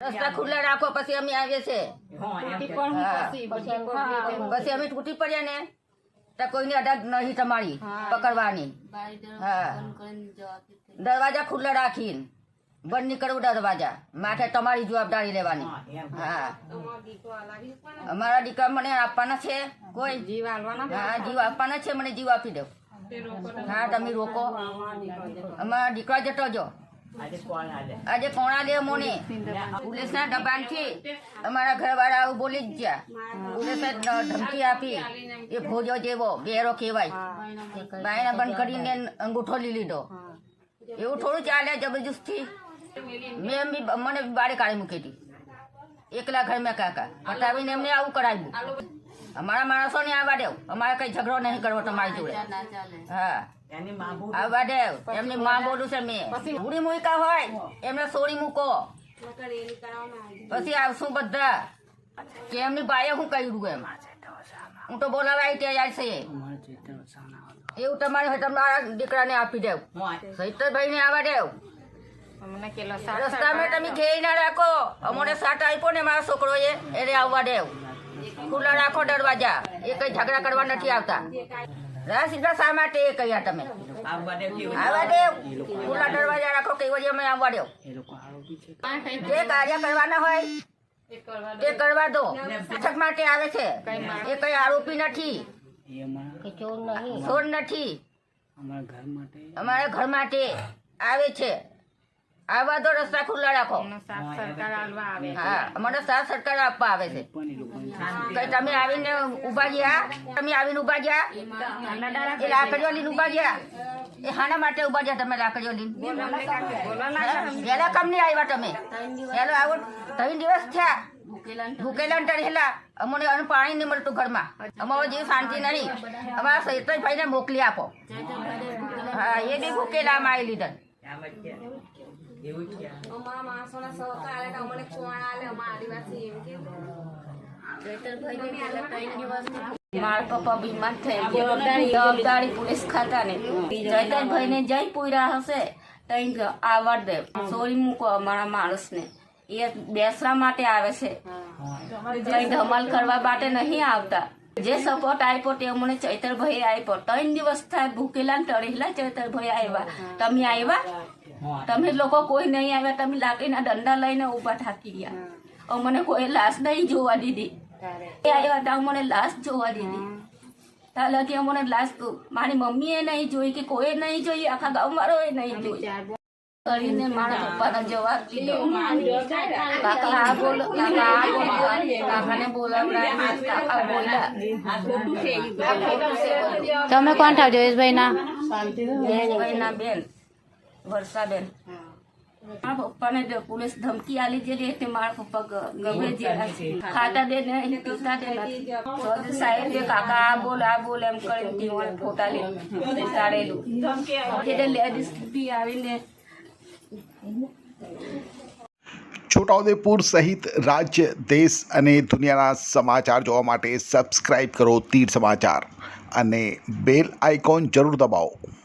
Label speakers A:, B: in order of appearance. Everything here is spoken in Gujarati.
A: રસ્તા ખુલ્લા રાખો પછી અમે આવીએ છે. પછી અમે તૂટી પડ્યા ને તો કોઈને અડાગ નહીં તમારી પકડવાની. હા. દરવાજા ખુલ્લા રાખીને. બંધ નીકળવું દરવાજા. માથે તમારી જવાબદારી લેવાની. હા અમારા દીકરા મને આપવાના છે. કોઈ?
B: જીવ
A: હા જીવ આપવાના છે મને જીવ આપી દો. હા તમે રોકો. અમારા દીકરા જતો જો. આજે કોણા લે મોને પોલીસના દબાણથી અમારા ઘરવાળા આવું બોલી જ ગયા. પોલીસે ધમકી આપી. એ ભોજો જેવો બેરો કહેવાય. બાયણા બંધ કરીને અંગૂઠો લઈ લીધો. એવું થોડું ચાલે જબરજસ્તી મેં બી મને બારે કાઢી મૂકી હતી એકલા ઘર મેં કાકા. હટાવીને એમને આવું કરાવ્યું. અમારા માણસોને આવવા દેવ અમારે કઈ ઝઘડો નહીં કરવો તમારી જોડે. હા. એમની માં બોલું છે મેં. ઉડી મૂકા હોય એમને સોરી મૂકો. પછી આવશું બધા. કે એમની બાએ હું કર્યું એમ? હું તો બોલાવાય છે. એવું તમારે તમારા દીકરાને આપી દેવ સહિતભાઈ ને આવવા દેવ રસ્તામાં તમે ઘેરી ના રાખો. અમને સાટ આપ્યો ને મારા છોકરો એને આવવા દેવ ખુલ્લા રાખો દરવાજા. એ કઈ ઝઘડા કરવા નથી આવતા. રા સીધા શા માટે એ કહ્યા તમે? આવવા દેવ ખુલ્લા દરવાજા રાખો કઈ વજે અમે આવવા દેવ જે કાર્ય કરવાના હોય તે કરવા દો. છક માટે આવે છે. એ કઈ આરોપી નથી. ચોર નથી. અમારા ઘર માટે આવે છે. આવવા દો રસ્તા ખુલ્લા રાખો.
B: અમને સાથ સરકાર આલવા આવે.
A: હા મને સાત સરકાર આપવા આવે છે. કઈ તમે આવીને ઊભા ગયા તમે આવીને ઊભા ગયા એ લાકડીઓ લઈને ઊભા ગયા એ હાના માટે ઊભા ગયા તમે લાકડીઓ લઈને પેલા કમ નહીં આવ્યા તમે. પેલો આવો. ત્રણ દિવસ થયા. ભૂકેલા ટળેલા અમને અન્ન પાણી નહીં મળતું ઘરમાં. અમારો જીવ શાંતિ નહીં. અમારા સૈતભાઈને મોકલી આપો. હા એ બી ભૂકેલામાં આવી લીધા.
C: અમારા માણસોના સહકાર આલે તો અમને કોણ આલે અમારા આદિવાસી એમ કે.
D: મારા પપ્પા બીમાર થઈ જવાબદારી પોલીસ ખાતાને જયતનભાઈ ને જઈ પૂર્યા હશે તઈ આવવા દે. સોરી મૂકો અમારા માણસને. એ બેસવા માટે આવે છે. કઈ ધમાલ કરવા માટે નહીં આવતા. જે સપોર્ટ આપ્યો તે અમને ચૈતરભાઈ આપ્યો ત્રણ દિવસ થાય ભૂકેલા ને ચૈતર ચૈતરભાઈ આવ્યા તમે આવ્યા તમે લોકો કોઈ નહીં આવ્યા તમે લાકડીના દંડા લઈને ઊભા થાકી ગયા. અમને કોઈ લાશ નહીં જોવા દીધી. એ આવ્યા તા મને લાશ જોવા દીધી. ત્યાં લગી અમને લાશ મારી મમ્મીએ નહીં જોઈ કે કોઈ નહીં જોઈ આખા ગામવાળોએ નહીં જોઈ. કરીને મારા પપ્પાનો જવાબ દીધો. કાકા આ બોલો કાકા આ બોલો. કાકાને બોલાવડા કાકા બોલ્યા.
E: તમે કોણ થાવ જયેશભાઈ ના
D: જયેશભાઈના બેન. વર્ષાબેન મારા પપ્પાને જો પોલીસ ધમકી આલી જેલી એટલે મારા પપ્પા ગ- ગભરાઈ ગયેલા છે ખાતા દે ને પીતા દે નથી તો સાહેબ જે કાકા આ બોલ આ બોલ એમ કરીને ટીવાને ફોટા લે ઉતારેલું એટલે લેડીઝ બી આવીને
F: છોટાઉદેપુર સહિત રાજ્ય દેશ અને દુનિયાના સમાચાર જોવા માટે સબસ્ક્રાઇબ કરો તીર સમાચાર અને બેલ આઇકોન જરૂર દબાવો.